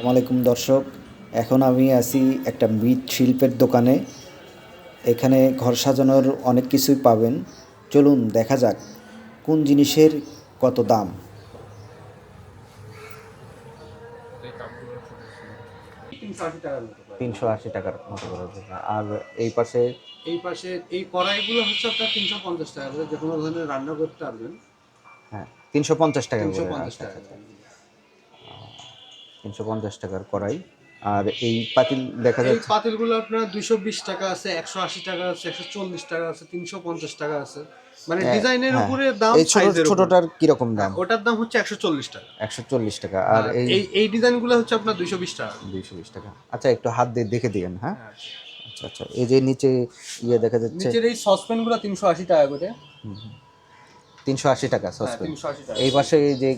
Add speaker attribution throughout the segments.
Speaker 1: আসসালামাইকুম দর্শক এখন আমি আছি একটা মৃৎ শিল্পের দোকানে। এখানে ঘর সাজানোর অনেক কিছুই পাবেন। চলুন দেখা যাক কোন জিনিসের কত দাম।
Speaker 2: তিনশো আশি টাকার মতো
Speaker 3: আর এই পাশে
Speaker 2: এই পাশে এই কড়াইগুলো হচ্ছে আপনার তিনশো পঞ্চাশ টাকা করে যে কোনো ধরনের রান্না করতে পারবেন
Speaker 3: হ্যাঁ তিনশো পঞ্চাশ টাকা
Speaker 2: তিনশো পঞ্চাশ
Speaker 3: আচ্ছা,
Speaker 2: টাকা
Speaker 3: আচ্ছা, তিনশো পঞ্চাশ টাকার কড়াই। আর এই পাতিল দেখা যাচ্ছে
Speaker 2: পাতিলগুলো আপনার দুইশো বিশ টাকা আছে একশো আশি টাকা আছে একশো চল্লিশ টাকা আছে তিনশো পঞ্চাশ টাকা আছে। মানে ডিজাইনের
Speaker 3: হ্যাঁ।
Speaker 2: উপরে দাম
Speaker 3: এই ছোট। ছোটটার কীরকম দাম?
Speaker 2: ওটার দাম হচ্ছে একশো চল্লিশ টাকা।
Speaker 3: একশো চল্লিশ টাকা। আর এই
Speaker 2: এই ডিজাইনগুলো হচ্ছে আপনার দুইশো বিশ টাকা।
Speaker 3: দুইশো বিশ টাকা। আচ্ছা একটু হাত দিয়ে দেখে দিয়েন হ্যাঁ? আচ্ছা। আচ্ছা এই যে নিচে ইয়ে দেখা যাচ্ছে
Speaker 2: নিচের এই সসপ্যানগুলো তিনশো আশি টাকা করে।
Speaker 3: তিনশো আশি টাকা
Speaker 2: হ্যাঁ
Speaker 3: সসপেন
Speaker 2: টাকা।
Speaker 3: এই পাশে যে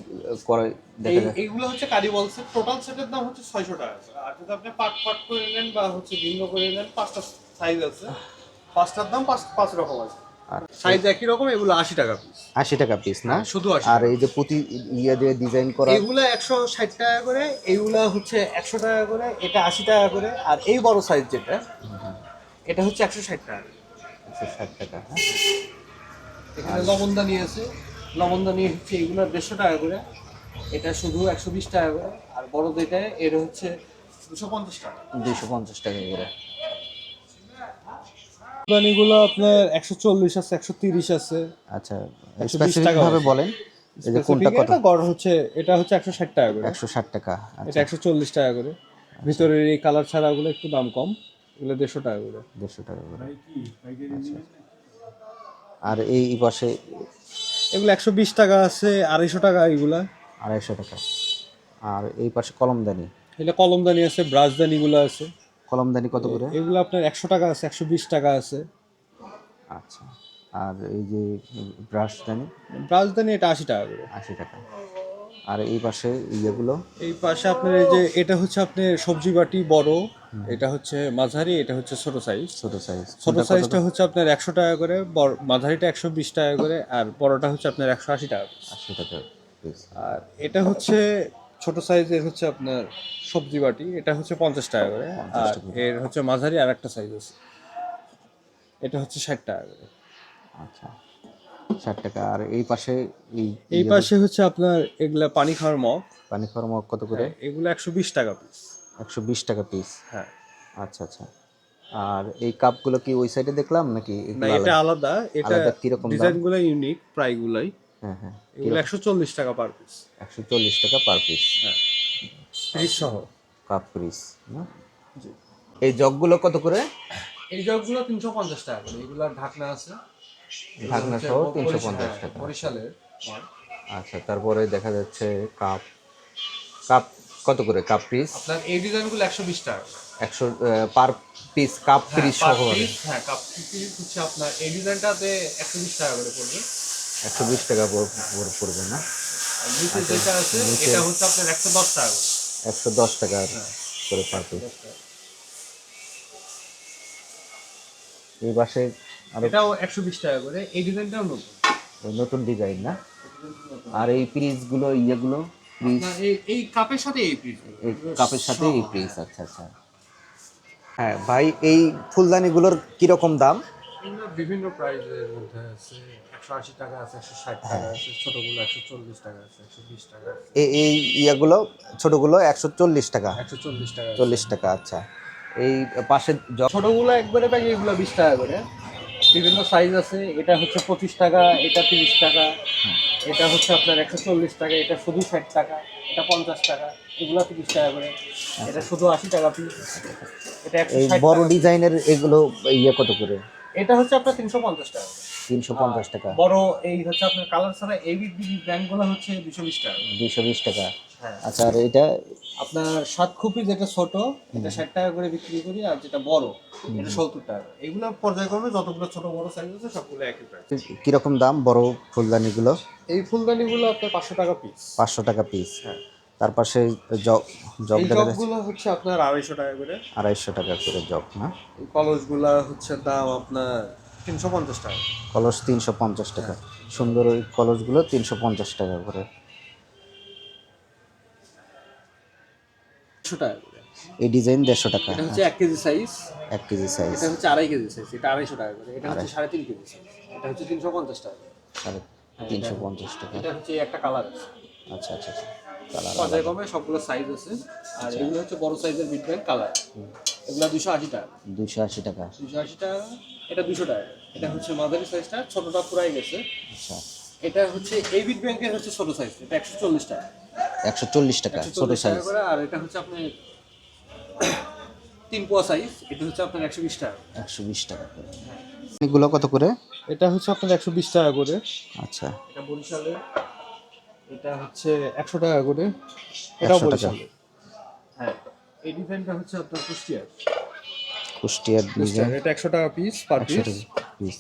Speaker 3: কড়াই দেখা যাচ্ছে
Speaker 2: এইগুলো হচ্ছে কারিবল সেট টোটাল সেটের দাম হচ্ছে ছয়শো টাকা। আর যদি আপনি পার্ট পার্ট করে নেন বা হচ্ছে ভিন্ন করে নেন পাঁচটা সাইজ আছে। পাঁচটার দাম পাঁচ পাঁচ রকম আছে।
Speaker 3: আর
Speaker 2: সাইজ একই রকম এগুলো আশি টাকা পিস
Speaker 3: আশি টাকা পিস না?
Speaker 2: শুধু
Speaker 3: আর এই যে পুঁতি ইয়ে দিয়ে ডিজাইন করা
Speaker 2: এগুলো একশো ষাট টাকা করে এইগুলা হচ্ছে একশো টাকা করে এটা আশি টাকা করে। আর এই বড় সাইজ যেটা এটা হচ্ছে একশো ষাট টাকা। করে।
Speaker 3: একশো ষাট টাকা হ্যাঁ।
Speaker 2: এখানে লবণদানি আছে। লবণদানি হচ্ছে এগুলো দেড়শো টাকা করে। এটা শুধু একশো বিশ টাকা করে। আর বড় যেটা এর হচ্ছে দুশো পঞ্চাশ টাকা।
Speaker 3: দুইশো পঞ্চাশ টাকা করে।
Speaker 2: লবণদানিগুলো আপনার একশো চল্লিশ আছে একশো তিরিশ আছে।
Speaker 3: আচ্ছা
Speaker 2: 120
Speaker 3: স্পেসিফিক
Speaker 2: টাকা
Speaker 3: ভাবে বলেন এই যে কোনটা কত?
Speaker 2: গড় হচ্ছে এটা হচ্ছে একশো ষাট টাকা করে।
Speaker 3: একশো ষাট টাকা
Speaker 2: এটা
Speaker 3: আচ্ছা
Speaker 2: একশো চল্লিশ টাকা করে। ভিতরের এই কালার ছাড়াগুলো একটু দাম কম এগুলো দেড়শো টাকা করে।
Speaker 3: দেড়শো টাকা করে। আচ্ছা। আর এই পাশে
Speaker 2: এগুলো একশো বিশ টাকা আছে আড়াইশো টাকা এগুলা।
Speaker 3: আড়াইশো টাকা। আর এই পাশে কলমদানি।
Speaker 2: এটা কলমদানি আছে ব্রাশদানিগুলো আছে।
Speaker 3: কলমদানি কত করে?
Speaker 2: এগুলো আপনার একশো টাকা আছে একশো বিশ টাকা আছে।
Speaker 3: আচ্ছা। আর এই যে ব্রাশদানি
Speaker 2: ব্রাশদানি এটা আশি টাকা করে।
Speaker 3: আশি টাকা। আর এই পাশে ইয়েগুলো?
Speaker 2: এই পাশে আপনার এই যে এটা হচ্ছে আপনি সবজি বাটি বড় এটা হচ্ছে মাঝারি এটা হচ্ছে ছোট সাইজ
Speaker 3: ছোট সাইজ
Speaker 2: ছোট সাইজটা হচ্ছে আপনার একশো টাকা করে বড় মাঝারিটা একশো বিশ টাকা করে আর বড়টা হচ্ছে আপনার একশো আশি টাকা
Speaker 3: আশি টাকা
Speaker 2: আর এটা হচ্ছে ছোট সাইজের হচ্ছে আপনার সবজি বাটি এটা হচ্ছে পঞ্চাশ টাকা করে। আর এর হচ্ছে মাঝারি আর একটা সাইজ আছে এটা হচ্ছে ষাট টাকা করে।
Speaker 3: আচ্ছা। ষাট টাকা। আর এই পাশে এই
Speaker 2: এই পাশে হচ্ছে আপনার এগুলা পানি খাওয়ার মগ।
Speaker 3: পানি খাওয়ার মগ কত করে?
Speaker 2: এগুলো একশো বিশ টাকা পিস
Speaker 3: একশো বিশ টাকা পিস
Speaker 2: হ্যাঁ।
Speaker 3: আচ্ছা আচ্ছা। আর এই কাপগুলো কি ওই সাইডে দেখলাম নাকি
Speaker 2: না এটা
Speaker 3: আলাদা?
Speaker 2: এটা
Speaker 3: কীরকম দাম?
Speaker 2: ডিজাইনগুলো ইউনিক প্রায়গুলাই।
Speaker 3: হ্যাঁ হ্যাঁ।
Speaker 2: এগুলো একশো চল্লিশ টাকা পার পিস
Speaker 3: একশো চল্লিশ টাকা পার পিস
Speaker 2: হ্যাঁ। পিস সহ।
Speaker 3: কাপ পিস না? এই জগগুলো কত করে?
Speaker 2: এই জগগুলো তিনশো পঞ্চাশ টাকা করে। এগুলার ঢাকনা আছে।
Speaker 3: ঢাকনা সহ তিনশো পঞ্চাশ টাকা। আচ্ছা তারপরে দেখা যাচ্ছে কাপ কাপ কত করে কাপ পিস
Speaker 2: আপনার এই ডিজাইনগুলো একশো বিশ টাকা।
Speaker 3: একশো পার পিস কাপ পিস
Speaker 2: হ্যাঁ,
Speaker 3: সহ
Speaker 2: হ্যাঁ কাপ পিস হচ্ছে আপনার এই ডিজাইনটাতে একশো বিশ টাকা করে পড়বে।
Speaker 3: একশো বিশ টাকা পড়বে না?
Speaker 2: নিচে যেটা আছে এটা হচ্ছে আপনার একশো দশ টাকা
Speaker 3: একশো দশ টাকা
Speaker 2: হ্যাঁ।
Speaker 3: করে পার পিস এই পাশে আরও
Speaker 2: এটাও একশো বিশ টাকা করে। এই ডিজাইনটাও নতুন।
Speaker 3: নতুন ডিজাইন না? আর এই পিসগুলো ইয়েগুলো
Speaker 2: এই এই কাপের সাথে এই পিস
Speaker 3: এই কাপের সাথে এই পিস আচ্ছা আচ্ছা। হ্যাঁ ভাই এই ফুলদানিগুলোর কীরকম দাম?
Speaker 2: বিভিন্ন প্রাইসের মধ্যে আছে। একশো আশি টাকা আছে একশো ষাট টাকা আছে ছোটগুলো একশো চল্লিশ টাকা আছে একশো বিশ টাকা
Speaker 3: এই এই ইয়েগুলো ছোটগুলো একশো চল্লিশ টাকা।
Speaker 2: একশো চল্লিশ টাকা
Speaker 3: চল্লিশ টাকা আচ্ছা। এই পাশে
Speaker 2: ছোটগুলো একবারে ব্যাগ এগুলো বিশ টাকা করে। বিভিন্ন সাইজ আছে এটা হচ্ছে পঁচিশ টাকা এটা তিরিশ টাকা এটা হচ্ছে আপনার একশো চল্লিশ টাকা এটা শুধু ষাট টাকা এটা পঞ্চাশ টাকা এগুলো তিরিশ টাকা করে। এটা শুধু আশি টাকা পিস এটা
Speaker 3: বড় ডিজাইনের এগুলো ইয়ে কত করে?
Speaker 2: এটা হচ্ছে আপনার তিনশো পঞ্চাশ টাকা।
Speaker 3: তিনশো পঞ্চাশ টাকা।
Speaker 2: বড় এই হচ্ছে আপনার কালার ছাড়া এই ব্র্যান্ডগুলো হচ্ছে দুশো বিশ টাকা।
Speaker 3: দুইশো বিশ টাকা।
Speaker 2: হ্যাঁ।
Speaker 3: আচ্ছা আর এটা?
Speaker 2: আপনার সাত খুপি যেটা ছোট এটা ষাট টাকা করে বিক্রি করি আর যেটা বড় এটা সত্তর টাকা। এগুলো পর্যায়ক্রমে যতগুলো ছোট বড় সাইজ আছে সবগুলো একই প্রাইস
Speaker 3: কীরকম দাম বড় ফুলদানিগুলো?
Speaker 2: এই ফুলদানিগুলো আপনার পাঁচশো টাকা পিস
Speaker 3: পাঁচশো টাকা পিস
Speaker 2: হ্যাঁ।
Speaker 3: তার পাশে দেখা যাচ্ছে
Speaker 2: জগগুলো হচ্ছে আপনার আড়াইশো টাকা করে।
Speaker 3: আড়াইশো টাকা করে জগ না?
Speaker 2: এই কলসগুলা হচ্ছে দাম আপনার তিনশো পঞ্চাশ টাকা।
Speaker 3: কলস তিনশো পঞ্চাশ টাকা। সুন্দর ওই কলসগুলো তিনশো পঞ্চাশ টাকা করে।
Speaker 2: দেড়শো টাকা করে।
Speaker 3: এই ডিজাইন দেড়শো টাকা।
Speaker 2: এটা হচ্ছে এক কেজি সাইজ
Speaker 3: এক কেজি সাইজ
Speaker 2: এটা হচ্ছে আড়াই কেজি সাইজ এটা আড়াইশো টাকা করে। এটা হচ্ছে সাড়ে তিন কেজি সাইজ এটা হচ্ছে তিনশো পঞ্চাশ টাকা
Speaker 3: সাড়ে তিনশো পঞ্চাশ টাকা।
Speaker 2: এটা হচ্ছে একটা কালার আছে।
Speaker 3: আচ্ছা আচ্ছা আচ্ছা। কালার
Speaker 2: কমে সবগুলো সাইজ আছে। আর এগুলো হচ্ছে বড় সাইজের বিট ব্যান্ড কালার এগুলো দুশো আশি টাকা।
Speaker 3: দুশো আশি টাকা।
Speaker 2: দুশো আশি টাকা এটা দুশো টাকা। এটা হচ্ছে মাঝারি সাইজটা ছোটটা পুরাই গেছে।
Speaker 3: আচ্ছা।
Speaker 2: এটা হচ্ছে এই ব্যাংকের হচ্ছে ছোট সাইজ এটা একশো চল্লিশ টাকা।
Speaker 3: একশো চল্লিশ টাকা ছোট
Speaker 2: চল্লিশ টাকা
Speaker 3: সাইজ
Speaker 2: করে আর এটা হচ্ছে আপনার তিন পোয়া সাইজ এটা হচ্ছে আপনার একশো বিশ টাকা।
Speaker 3: একশো বিশ টাকা করে। এগুলো কত করে?
Speaker 2: এটা হচ্ছে আপনার একশো বিশ টাকা করে।
Speaker 3: আচ্ছা।
Speaker 2: এটা বরিশালে এটা হচ্ছে একশো টাকা করে। এটাও
Speaker 3: 100
Speaker 2: বরিশালে। হ্যাঁ। এই ডিজাইনটা হচ্ছে আপনার কুষ্টিয়ার।
Speaker 3: কুষ্টিয়ার ডিজাইন।
Speaker 2: এটা একশো টাকা পিস পার পিস
Speaker 3: পিস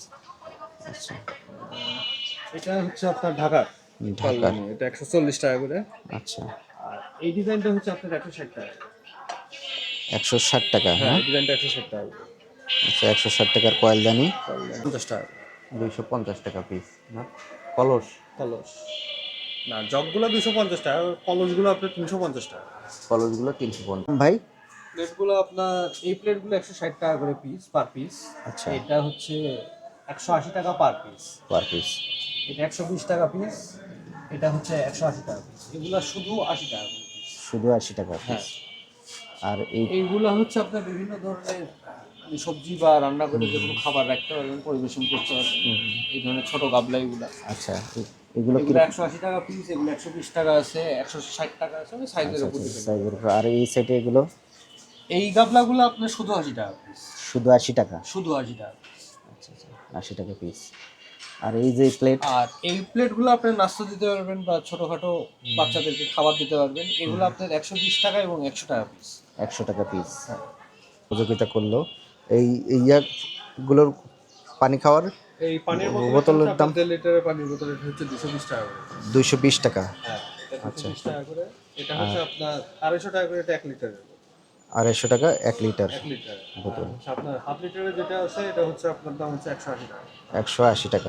Speaker 3: আচ্ছা।
Speaker 2: এটা হচ্ছে আপনার ঢাকার
Speaker 3: ঢাকার।
Speaker 2: এটা একশো চল্লিশ টাকা করে।
Speaker 3: আচ্ছা।
Speaker 2: আর এই ডিজাইনটা হচ্ছে আপনার একশো ষাট টাকা।
Speaker 3: একশো ষাট টাকা
Speaker 2: হ্যাঁ
Speaker 3: হ্যাঁ?
Speaker 2: ডিজাইনটা একশো ষাট টাকা করে।
Speaker 3: আচ্ছা একশো ষাট টাকার কয়েলদানি
Speaker 2: পঞ্চাশ টাকা
Speaker 3: দুইশো পঞ্চাশ টাকা পিস না? কলস?
Speaker 2: কলস। না জগগুলো দুশো পঞ্চাশ টাকা কলসগুলো আপনার তিনশো পঞ্চাশ টাকা।
Speaker 3: কলসগুলো তিনশো পঞ্চাশ। ভাই?
Speaker 2: প্লেটগুলো আপনার এই প্লেটগুলো একশো ষাট টাকা করে পিস পার পিস
Speaker 3: আচ্ছা।
Speaker 2: এটা হচ্ছে একশো আশি টাকা পার পিস
Speaker 3: পার পিস
Speaker 2: এটা একশো বিশ টাকা পিস এটা হচ্ছে একশো আশি টাকা পিস এগুলো শুধু আশি টাকা পিস
Speaker 3: শুধু আশি টাকা পিস আর এই
Speaker 2: এইগুলো হচ্ছে আপনার বিভিন্ন ধরনের মানে সবজি বা রান্না করে যে কোনো খাবার রাখতে পারবেন পরিবেশন করতে পারবেন এই ধরনের ছোট গাবলা এগুলা
Speaker 3: আচ্ছা এগুলো কি?
Speaker 2: এগুলো একশো আশি টাকা পিস এগুলো একশো বিশ টাকা আছে একশো ষাট টাকা আছে ওই সাইজের উপর depend।
Speaker 3: সাইজের উপর। আর এই সাইডে এগুলো?
Speaker 2: এই গাবলাগুলো আপনার শুধু আশি টাকা পিস
Speaker 3: শুধু আশি টাকা?
Speaker 2: শুধু আশি টাকা
Speaker 3: আচ্ছা আচ্ছা আশি টাকা পিস আর এই যে প্লেট
Speaker 2: আর এই প্লেটগুলো আপনি নাস্তা দিতে পারবেন বা ছোটখাটো বাচ্চাদেরকে খাবার দিতে পারবেন। এগুলো আপনার একশো বিশ টাকা এবং একশো টাকা পিস
Speaker 3: একশো টাকা পিস সহযোগিতা করল। এই এই ইয়াগুলোর পানি খাওয়ার
Speaker 2: এই পানির
Speaker 3: বোতলের দাম?
Speaker 2: দেড় লিটারের পানির বোতল হচ্ছে দুশো বিশ টাকা করে।
Speaker 3: দুইশো বিশ টাকা।
Speaker 2: হ্যাঁ বিশ টাকা করে। এটা হচ্ছে আপনার আড়াইশো টাকা করে এটা এক লিটারের
Speaker 3: আড়াইশো টাকা এক লিটার
Speaker 2: লিটার
Speaker 3: বোতল।
Speaker 2: আচ্ছা আপনার হাফ লিটারের যেটা আছে এটা হচ্ছে আপনার দাম হচ্ছে একশো আশি টাকা।
Speaker 3: একশো আশি টাকা।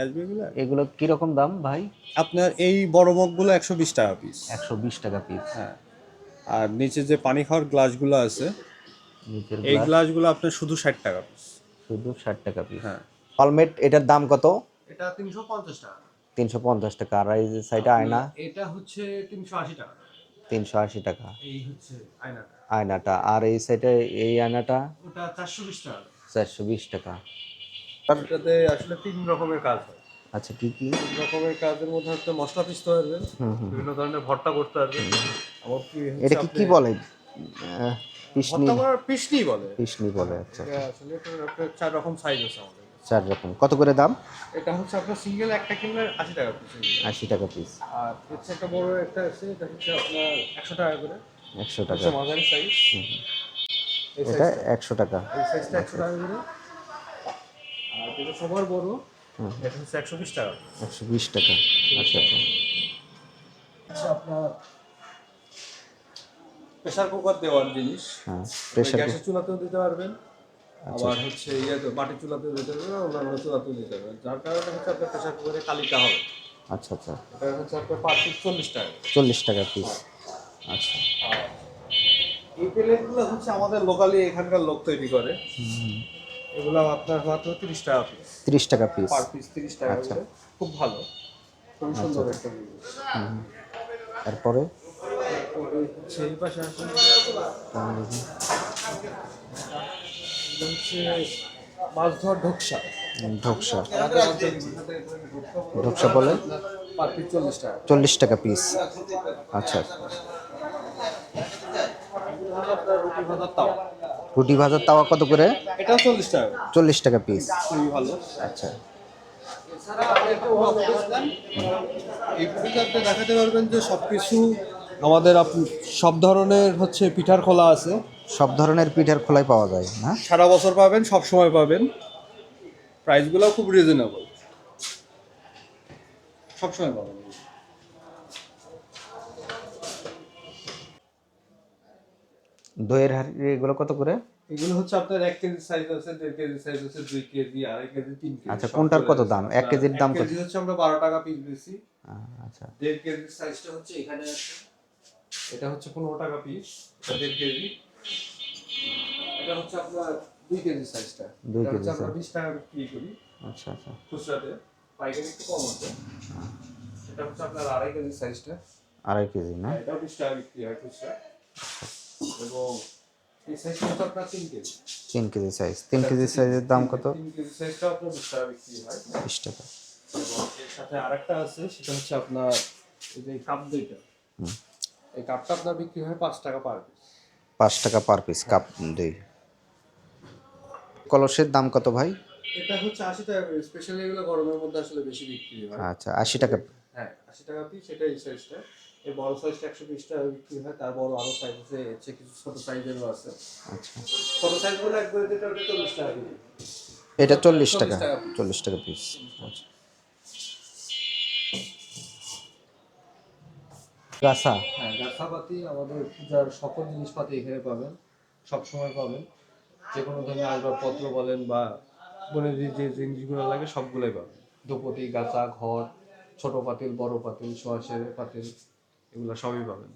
Speaker 2: এগুলো
Speaker 3: কীরকম দাম ভাই?
Speaker 2: আপনার এই বড় মগগুলো একশো বিশ টাকা পিস
Speaker 3: একশো বিশ টাকা পিস
Speaker 2: হ্যাঁ। আর নিচে যে পানি খাওয়ার গ্লাসগুলো আছে এই গ্লাসগুলো আপনার শুধু ষাট টাকা পিস
Speaker 3: শুধু ষাট টাকা পিস
Speaker 2: হ্যাঁ।
Speaker 3: অলমেট এটার দাম কত?
Speaker 2: এটা তিনশো পঞ্চাশ টাকা।
Speaker 3: তিনশো পঞ্চাশ টাকা। আর এই যে সাইডে আয়না?
Speaker 2: এটা হচ্ছে তিনশো আশি টাকা।
Speaker 3: তিনশো আশি টাকা।
Speaker 2: এই হচ্ছে আয়নাটা।
Speaker 3: আয়নাটা। আর এই সাইডে এই আয়নাটা?
Speaker 2: ওটা চারশো বিশ টাকা।
Speaker 3: চারশো বিশ টাকা।
Speaker 2: এটাতে আসলে তিন রকমের কাজ হয়।
Speaker 3: আচ্ছা কি কি?
Speaker 2: তিন রকমের কাজের মধ্যে হচ্ছে মশলা পিসতে পারবেন বিভিন্ন ধরনের ভর্তা করতে পারবেন। আবার কি
Speaker 3: এটা কি কি বলে? পিসনি
Speaker 2: ভর্তা করার পিসনি বলে।
Speaker 3: পিসনি বলে আচ্ছা
Speaker 2: আসলে এটার চার রকম সাইজ আছে আমাদের।
Speaker 3: চার রকম। কত করে দাম?
Speaker 2: এটা হচ্ছে আপনার সিঙ্গেল একটা কিনলে আশি টাকা পিস
Speaker 3: আশি টাকা পিস
Speaker 2: আর হচ্ছে একটা বড় একটা আছে এটা হচ্ছে আপনার একশো টাকা করে।
Speaker 3: একশো টাকা।
Speaker 2: মাঝারি সাইজ
Speaker 3: এটা একশো টাকা।
Speaker 2: এই সাইজটা একশো টাকা করে। আর যেটা সবার বড়। এটা হচ্ছে একশো বিশ টাকা।
Speaker 3: একশো বিশ টাকা। আচ্ছা আচ্ছা।
Speaker 2: আচ্ছা আপনার প্রেসার কুকার দেওয়ার জিনিস।
Speaker 3: হ্যাঁ প্রেশার
Speaker 2: গ্যাসের চুলাতেও দিতে পারবেন। আবার হচ্ছে ইয়ে তো মাটির চুলাতেও দিতে পারবেন অন্যান্য চুলাতেও দিতে হবে। যার কারণে হচ্ছে আপনার প্রেসার কুকারে কালিটা হবে।
Speaker 3: আচ্ছা আচ্ছা।
Speaker 2: এটা হচ্ছে আপনার পার পিস চল্লিশ টাকা।
Speaker 3: চল্লিশ টাকা পিস আচ্ছা।
Speaker 2: এই প্লেটগুলো হচ্ছে আমাদের লোকালি এখানকার লোক তৈরি করে। এগুলো আপনার মাত্র তিরিশ টাকা পিস
Speaker 3: তিরিশ টাকা পিস
Speaker 2: পার পিস তিরিশ টাকা
Speaker 3: আচ্ছা।
Speaker 2: খুব ভালো। খুবই সুন্দর একটা
Speaker 3: তারপরে?
Speaker 2: এই পাশে আসেন। এটা হচ্ছে মাছ ধোয়ার ঢোকসা।
Speaker 3: ঢোকসা। ঢোকসা বলে?
Speaker 2: চল্লিশ টাকা।
Speaker 3: চল্লিশ টাকা পিস। আচ্ছা।
Speaker 2: রুটি ভাজার তাওয়া
Speaker 3: কত করে?
Speaker 2: এটাও চল্লিশ টাকা।
Speaker 3: চল্লিশ টাকা পিস।
Speaker 2: খুবই ভালো।
Speaker 3: আচ্ছা।
Speaker 2: এই দেখাতে পারবেন যে সব কিছু আমাদের সব ধরনের হচ্ছে পিঠার খোলা আছে।
Speaker 3: সব ধরনের পিঠার খোলাই পাওয়া যায় না?
Speaker 2: সারা বছর পাবেন সব সময় পাবেন। প্রাইসগুলো খুব রিজনেবল সব সময় পাবেন।
Speaker 3: দইয়ের হাড়ি এগুলো কত করে?
Speaker 2: এগুলো হচ্ছে আপনার এক কেজি সাইজ আছে দেড় কেজি সাইজ আছে দুই কেজি আড়াই কেজি তিন কেজি
Speaker 3: আচ্ছা, কোনটার কত দাম? এক কেজির দাম কত?
Speaker 2: কেজি হচ্ছে আমরা বারো টাকা পিস বেশি
Speaker 3: আচ্ছা।
Speaker 2: দেড় কেজির সাইজটা হচ্ছে এখানে আছে। এটা হচ্ছে পনেরো টাকা পিস দেড় কেজি। এটা হচ্ছে আপনার কেজি সাইজটা
Speaker 3: কেজি
Speaker 2: আমরা টাকা বিক্রি করি।
Speaker 3: আচ্ছা আচ্ছা।
Speaker 2: খুচরাতে পাইকারি একটু কম আছে। এটা হচ্ছে আপনার আড়াই কেজি সাইজটা
Speaker 3: আড়াই কেজি না?
Speaker 2: এটাও বিশ টাকা বিক্রি হয় খুচরা। এবং এই সাইজটা হচ্ছে আপনার তিন কেজি।
Speaker 3: কেজি সাইজ তিন কেজি সাইজের দাম কত?
Speaker 2: তিন কেজি সাইজটা আপনার বিশ টাকা বিক্রি হয়।
Speaker 3: টাকা।
Speaker 2: এবং এর সাথে আরেকটা আছে সেটা হচ্ছে আপনার এই যে কাপ দুইটা। এই কাপটা আপনার বিক্রি হয় পাঁচ টাকা পার
Speaker 3: পাঁচ টাকা পার পিস কাপ দুই। কলসের দাম কত ভাই?
Speaker 2: এটা হচ্ছে আশি টাকা করে। স্পেশালি এগুলো গরমের মধ্যে আসলে বেশি বিক্রি হয়।
Speaker 3: আচ্ছা আশি টাকা
Speaker 2: হ্যাঁ আশি টাকা পিস এটা এই সাইজটা এই বড় সাইজটা একশো বিশ টাকা বিক্রি হয় তার বড় আরও সাইজ আছে এর চেয়ে কিছু ছোট সাইজেরও আছে।
Speaker 3: আচ্ছা।
Speaker 2: ছোট সাইজগুলো একবারে যেটা ওটা চল্লিশ টাকা কেজি
Speaker 3: এটা চল্লিশ টাকা
Speaker 2: টাকা।
Speaker 3: চল্লিশ টাকা পিস আচ্ছা। গাছা।
Speaker 2: হ্যাঁ গাছাপাতি আমাদের পূজার সকল জিনিসপাতি এখানে পাবেন সব সময় পাবেন। যে কোনো ধরনের আসবাবপত্র বলেন বা বনের যে জিনিসগুলো লাগে সবগুলোই পাবেন। দুপতি, গাছা, ঘর, ছোট পাতিল, বড় পাতিল, সোয়াশের পাতিল, এগুলো সবই পাবেন।